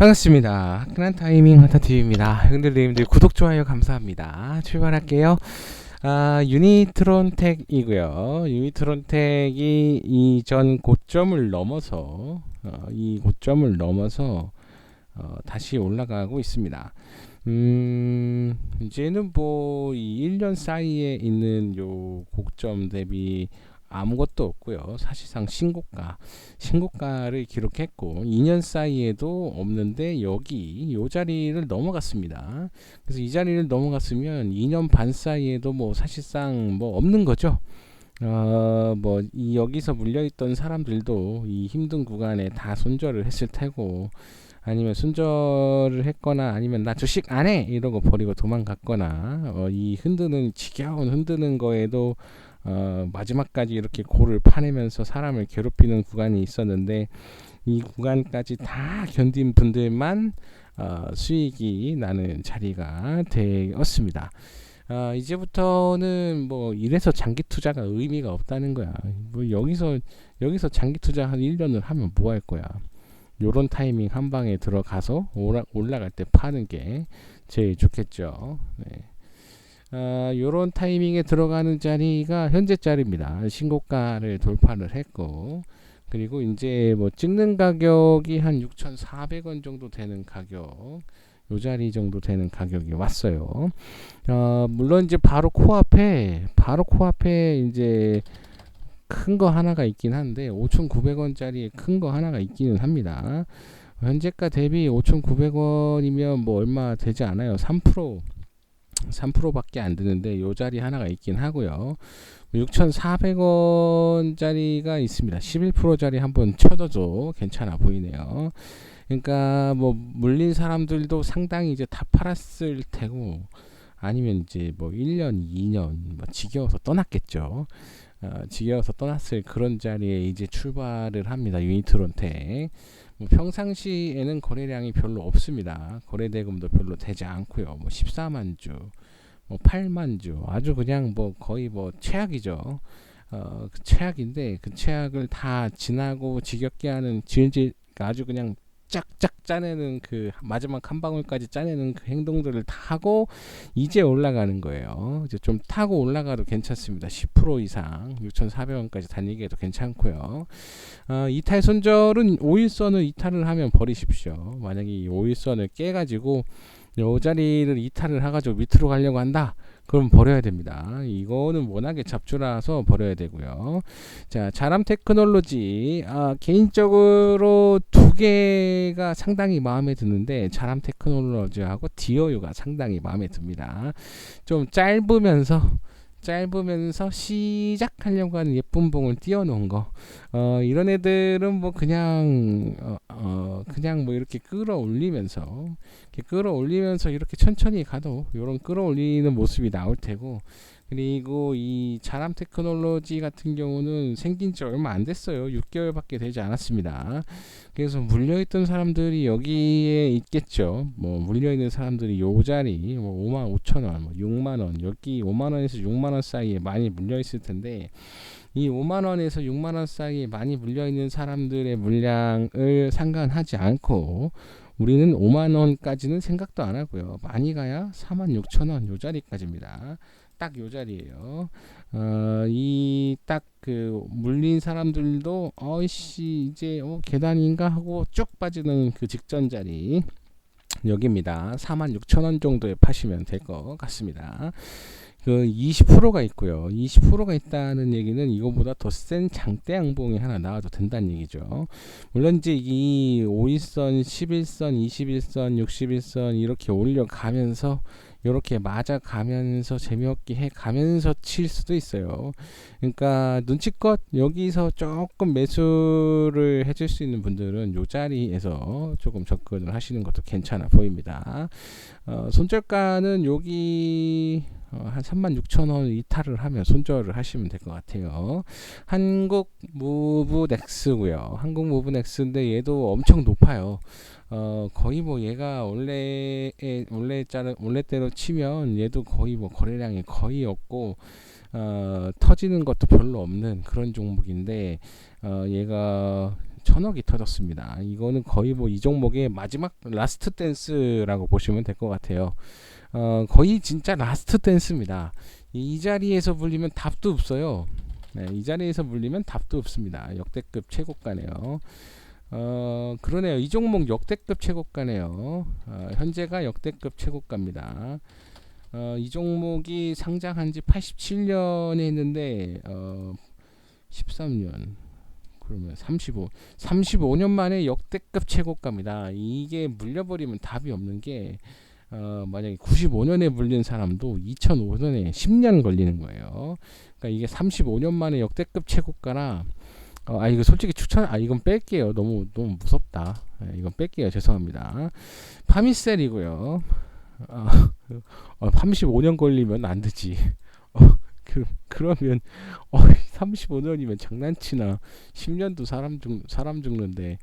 반갑습니다. 화끈한 타이밍 하타TV입니다. 형들님들 구독, 좋아요 감사합니다. 출발할게요. 아, 유니트론텍이고요. 유니트론텍이 이전 고점을 넘어서 어, 이 고점을 넘어서 어, 다시 올라가고 있습니다. 음, 이제는 뭐 이 1년 사이에 있는 요 고점 대비 아무것도 없고요. 사실상 신고가, 신고가를 기록했고 2년 사이에도 없는데 여기 요 자리를 넘어갔습니다. 그래서 이 자리를 넘어갔으면 2년 반 사이에도 뭐 사실상 뭐 없는 거죠. 어, 뭐, 이 여기서 물려있던 사람들도 이 힘든 구간에 다 손절을 했을 테고, 아니면 손절을 했거나, 아니면 나 주식 안 해! 이러고 버리고 도망갔거나, 어, 이 흔드는, 지겨운 흔드는 거에도 어, 마지막까지 이렇게 골을 파내면서 사람을 괴롭히는 구간이 있었는데 이 구간까지 다 견딘 분들만 어, 수익이 나는 자리가 되었습니다. 어, 이제부터는 뭐 이래서 장기 투자가 의미가 없다는 거야. 뭐 여기서 여기서 장기 투자 한 1년을 하면 뭐 할 거야. 요런 타이밍 한 방에 들어가서 올라, 올라갈 때 파는 게 제일 좋겠죠. 네. 어, 요런 타이밍에 들어가는 자리가 현재 자리입니다. 신고가를 돌파를 했고 그리고 이제 뭐 찍는 가격이 한 6,400원 정도 되는 가격 요 자리 정도 되는 가격이 왔어요. 어, 물론 이제 바로 코앞에 바로 코앞에 이제 큰 거 하나가 있긴 한데 5,900원짜리 큰 거 하나가 있기는 합니다. 현재가 대비 5,900원이면 뭐 얼마 되지 않아요. 3% 3%밖에 안 드는데 요 자리 하나가 있긴 하고요. 6,400원짜리가 있습니다. 11%짜리 한번 쳐둬도 괜찮아 보이네요. 그러니까 뭐 물린 사람들도 상당히 이제 다 팔았을 테고 아니면 이제 뭐 1년, 2년 뭐 지겨워서 떠났겠죠. 어, 지겨워서 떠났을 그런 자리에 이제 출발을 합니다. 유니트론텍. 뭐 평상시에는 거래량이 별로 없습니다. 거래 대금도 별로 되지 않고요. 뭐 14만 주, 뭐 8만 주, 아주 그냥 뭐 거의 뭐 최악이죠. 어, 그 최악인데 그 최악을 다 지나고 지겹게 하는 지은지 아주 그냥 짝짝 짜내는 그 마지막 한 방울까지 짜내는 그 행동들을 다 하고 이제 올라가는 거예요. 이제 좀 타고 올라가도 괜찮습니다. 10% 이상 6,400원까지 다니기에도 괜찮고요. 어, 이탈 손절은 5일선을 이탈을 하면 버리십시오. 만약에 이 5일선을 깨가지고 요 자리를 이탈을 해가지고 밑으로 가려고 한다. 그럼 버려야 됩니다. 이거는 워낙에 잡주라서 버려야 되고요. 자, 자람 테크놀로지. 아, 개인적으로 두 개가 상당히 마음에 드는데, 자람 테크놀로지하고 디어유가 상당히 마음에 듭니다. 좀 짧으면서, 짧으면서 시작하려고 하는 예쁜 봉을 띄워놓은 거. 어, 이런 애들은 뭐 그냥, 어, 어, 그냥 뭐 이렇게 끌어올리면서, 이렇게 끌어올리면서 이렇게 천천히 가도 이런 끌어올리는 모습이 나올 테고, 그리고 이 자람 테크놀로지 같은 경우는 생긴 지 얼마 안 됐어요. 6개월밖에 되지 않았습니다. 그래서 물려있던 사람들이 여기에 있겠죠. 뭐 물려있는 사람들이 요 자리 뭐 5만 5천 원, 뭐 6만 원, 여기 5만 원에서 6만 원 사이에 많이 물려있을 텐데 이 5만 원에서 6만 원 사이에 많이 물려 있는 사람들의 물량을 상관하지 않고 우리는 5만 원까지는 생각도 안 하고요. 많이 가야 4만 6천 원 요 자리까지입니다. 딱 요 자리예요. 어, 이 딱 그 물린 사람들도 어이씨 이제 어, 계단인가 하고 쭉 빠지는 그 직전 자리 여기입니다. 4만 6천 원 정도에 파시면 될 것 같습니다. 그 20%가 있고요. 20%가 있다는 얘기는 이거보다 더 센 장대 양봉이 하나 나와도 된다는 얘기죠. 물론 이제 이 5일선, 11선, 21선, 61선 이렇게 올려가면서 이렇게 맞아가면서 재미없게 해가면서 칠 수도 있어요. 그러니까 눈치껏 여기서 조금 매수를 해줄 수 있는 분들은 요 자리에서 조금 접근을 하시는 것도 괜찮아 보입니다. 어, 손절가는 여기 어, 한 36,000원 이탈을 하면 손절을 하시면 될 것 같아요. 한국 무브 넥스고요. 한국 무브 넥스인데 얘도 엄청 높아요. 어, 거의 뭐 얘가 원래 원래 자는 원래대로 치면 얘도 거의 뭐 거래량이 거의 없고 어, 터지는 것도 별로 없는 그런 종목인데 어, 얘가 천억이 터졌습니다. 이거는 거의 뭐 이 종목의 마지막 라스트 댄스라고 보시면 될 것 같아요. 어, 거의 진짜 라스트 댄스입니다. 이, 이 자리에서 불리면 답도 없어요. 네, 이 자리에서 불리면 답도 없습니다. 역대급 최고가네요. 어, 그러네요. 이 종목 역대급 최고가네요. 어, 현재가 역대급 최고가입니다. 어, 이 종목이 상장한 지 87년에 했는데 어, 13년 그러면 35 35년 만에 역대급 최고가입니다. 이게 물려버리면 답이 없는 게 어, 만약에 95년에 물린 사람도 2005년에 10년 걸리는 거예요. 그러니까 이게 35년 만에 역대급 최고가라. 어, 아 이거 솔직히 추천 아 이건 뺄게요. 너무 너무 무섭다. 네, 이건 뺄게요. 죄송합니다. 파미셀이고요. 어, 어, 35년 걸리면 안 되지. 어, 그 그러면 어, 35년이면 장난치나 10년도 사람 죽 사람 죽는데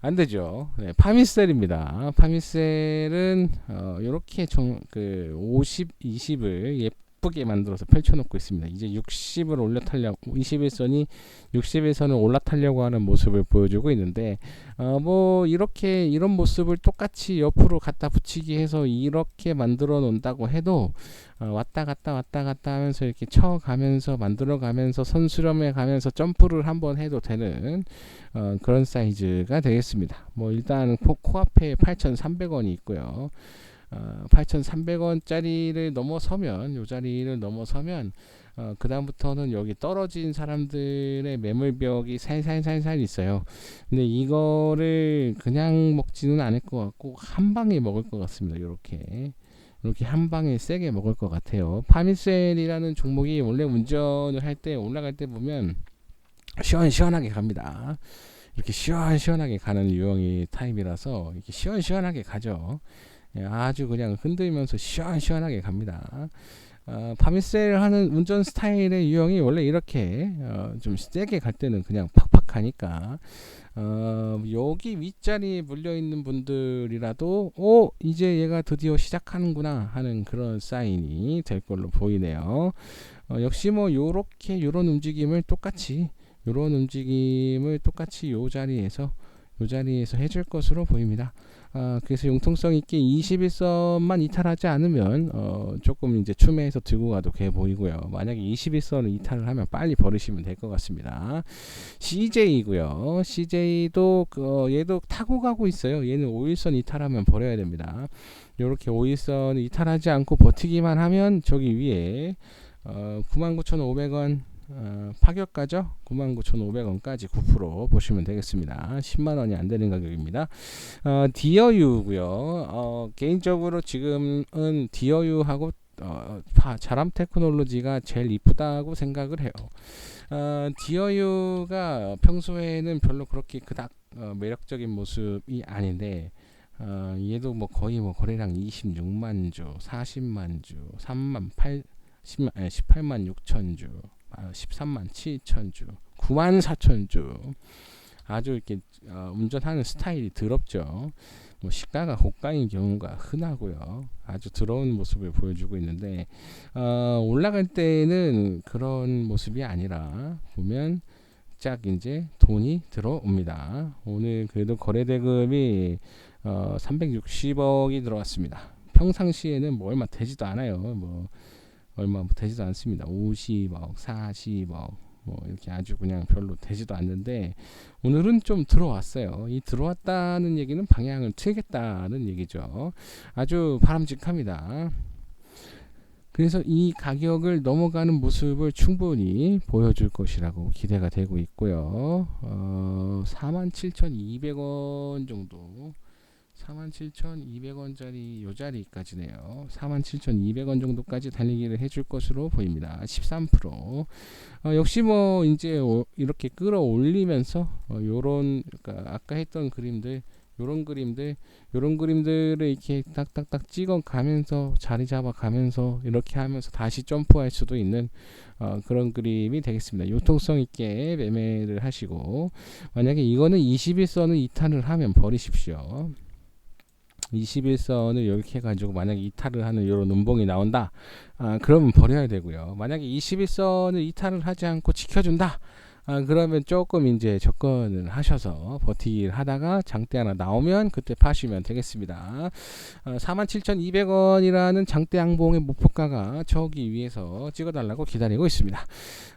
안 되죠. 네, 파미셀입니다. 파미셀은 어, 이렇게 그 50, 20을 예 쁘게 만들어서 펼쳐놓고 있습니다. 이제 60을 올라타려고 21선이 60에서는 올라타려고 하는 모습을 보여주고 있는데 어, 뭐 이렇게 이런 모습을 똑같이 옆으로 갖다 붙이기 해서 이렇게 만들어 놓는다고 해도 어, 왔다 갔다 왔다 갔다 하면서 이렇게 쳐가면서 만들어 가면서 선수렴해 가면서 점프를 한번 해도 되는 어, 그런 사이즈가 되겠습니다. 뭐 일단 코, 코앞에 8,300원이 있고요. 어, 8,300원짜리를 넘어서면 요 자리를 넘어서면 어, 그 다음부터는 여기 떨어진 사람들의 매물벽이 살살살살 있어요. 근데 이거를 그냥 먹지는 않을 것 같고 한 방에 먹을 것 같습니다. 이렇게 이렇게 한 방에 세게 먹을 것 같아요. 파미셀이라는 종목이 원래 운전을 할 때 올라갈 때 보면 시원시원하게 갑니다. 이렇게 시원시원하게 가는 유형의 타입이라서 이렇게 시원시원하게 가죠. 예, 아주 그냥 흔들면서 시원시원하게 갑니다. 어, 파미셀 하는 운전 스타일의 유형이 원래 이렇게 어, 좀 세게 갈 때는 그냥 팍팍 가니까 어, 여기 윗자리에 물려 있는 분들이라도 오 이제 얘가 드디어 시작하는구나 하는 그런 사인이 될 걸로 보이네요. 어, 역시 뭐 요렇게 요런 움직임을 똑같이 요런 움직임을 똑같이 요 자리에서 요 자리에서 해줄 것으로 보입니다. 아, 그래서 융통성 있게 21선만 이탈하지 않으면 어, 조금 이제 추매해서 들고 가도 돼 보이고요. 만약에 21선을 이탈을 하면 빨리 버리시면 될 것 같습니다. CJ이고요. CJ도 그, 어, 얘도 타고 가고 있어요. 얘는 5일선 이탈하면 버려야 됩니다. 이렇게 5일선 이탈하지 않고 버티기만 하면 저기 위에 어, 99,500원 어, 파격가죠. 99,500원까지 9% 보시면 되겠습니다. 10만 원이 안 되는 가격입니다. 어, 디어유고요. 어, 개인적으로 지금은 디어유하고 어, 자람 테크놀로지가 제일 이쁘다고 생각을 해요. 어, 디어유가 평소에는 별로 그렇게 그닥 어, 매력적인 모습이 아닌데 어, 얘도 뭐 거의 뭐 거래량 26만 주, 40만 주, 3만 8 10만, 18만 6천 주, 13만 아, 7천 주, 9만 4천 주. 아주 이렇게 어, 운전하는 스타일이 더럽죠. 뭐 시가가 고가인 경우가 흔하고요. 아주 더러운 모습을 보여주고 있는데 어, 올라갈 때는 그런 모습이 아니라 보면 짝 이제 돈이 들어옵니다. 오늘 그래도 거래 대금이 어, 360억이 들어왔습니다. 평상시에는 뭐 얼마 되지도 않아요. 뭐 얼마 되지도 않습니다. 50억, 40억 뭐 이렇게 아주 그냥 별로 되지도 않는데 오늘은 좀 들어왔어요. 이 들어왔다는 얘기는 방향을 틀겠다는 얘기죠. 아주 바람직합니다. 그래서 이 가격을 넘어가는 모습을 충분히 보여줄 것이라고 기대가 되고 있고요. 어, 47,200원 정도 47,200원짜리 요 자리까지네요. 47,200원 정도까지 달리기를 해줄 것으로 보입니다. 13%. 어, 역시 뭐 이제 오, 이렇게 끌어올리면서 어, 요런 그러니까 아까 했던 그림들 요런 그림들 요런 그림들을 이렇게 딱딱딱 찍어 가면서 자리 잡아 가면서 이렇게 하면서 다시 점프할 수도 있는 어, 그런 그림이 되겠습니다. 유통성 있게 매매를 하시고 만약에 이거는 21선을 이탈을 하면 버리십시오. 21선을 이렇게 해가지고 만약에 이탈을 하는 이런 음봉이 나온다. 아, 그러면 버려야 되고요. 만약에 21선을 이탈을 하지 않고 지켜준다 아, 그러면 조금 이제 접근을 하셔서 버티기를 하다가 장대 하나 나오면 그때 파시면 되겠습니다. 어, 47,200원이라는 장대 항봉의 목표가가 저기 위에서 찍어달라고 기다리고 있습니다.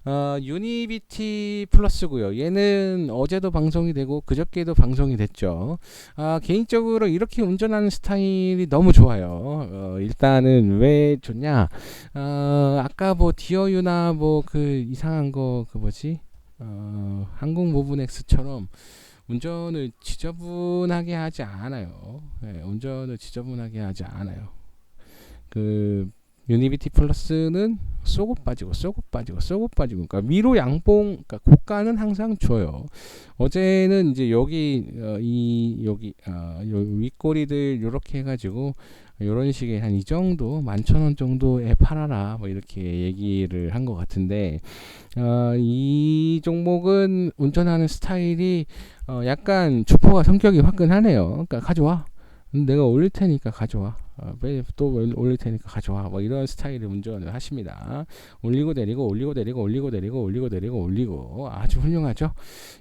어, 유니비티 플러스고요. 얘는 어제도 방송이 되고 그저께도 방송이 됐죠. 아, 개인적으로 이렇게 운전하는 스타일이 너무 좋아요. 어, 일단은 왜 좋냐? 어, 아까 뭐 디어유나 뭐 그 이상한 거 그 뭐지? 어, 한국 모브넥스처럼 운전을 지저분하게 하지 않아요. 예, 운전을 지저분하게 하지 않아요. 그 유니비티 플러스는 쏘고 빠지고 쏘고 빠지고 쏘고 빠지고 그러니까 위로 양봉 그러니까 고가는 항상 줘요. 어제는 이제 여기 어, 이 여기 어, 요 윗꼬리들 요렇게 해가지고 요런 식의 한 이 정도 만천 원 정도에 팔아라 뭐 이렇게 얘기를 한 것 같은데 어, 이 종목은 운전하는 스타일이 어, 약간 주포가 성격이 화끈하네요. 그러니까 가져와. 음, 내가 올릴 테니까 가져와. 어, 왜또 올릴 테니까 가져와. 뭐 이런 스타일의 운전을 하십니다. 올리고 내리고 올리고 내리고 올리고 내리고 올리고 내리고 올리고 아주 훌륭하죠.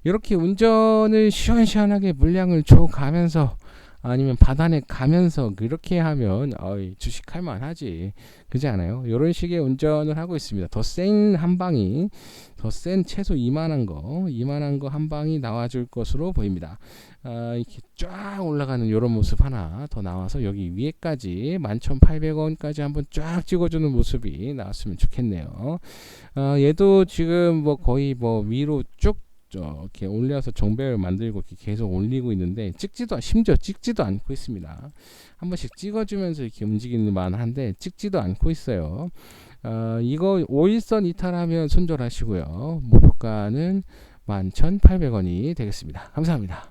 이렇게 운전을 시원시원하게 물량을 줘 가면서 아니면 바다에 가면서 그렇게 하면 어이, 주식할 만하지 그지 않아요? 이런 식의 운전을 하고 있습니다. 더 센 한 방이 더 센 최소 이만한 거 이만한 거 한 방이 나와줄 것으로 보입니다. 아, 이렇게 쫙 올라가는 이런 모습 하나 더 나와서 여기 위에까지 11,800원까지 한번 쫙 찍어주는 모습이 나왔으면 좋겠네요. 아, 얘도 지금 뭐 거의 뭐 위로 쭉저 이렇게 올려서 정배를 만들고 이렇게 계속 올리고 있는데 찍지도 않- 심지어 찍지도 않고 있습니다. 한 번씩 찍어주면서 이렇게 움직이는 만한데 찍지도 않고 있어요. 어, 이거 5일선 이탈하면 손절하시고요. 목표가는 11,800원이 되겠습니다. 감사합니다.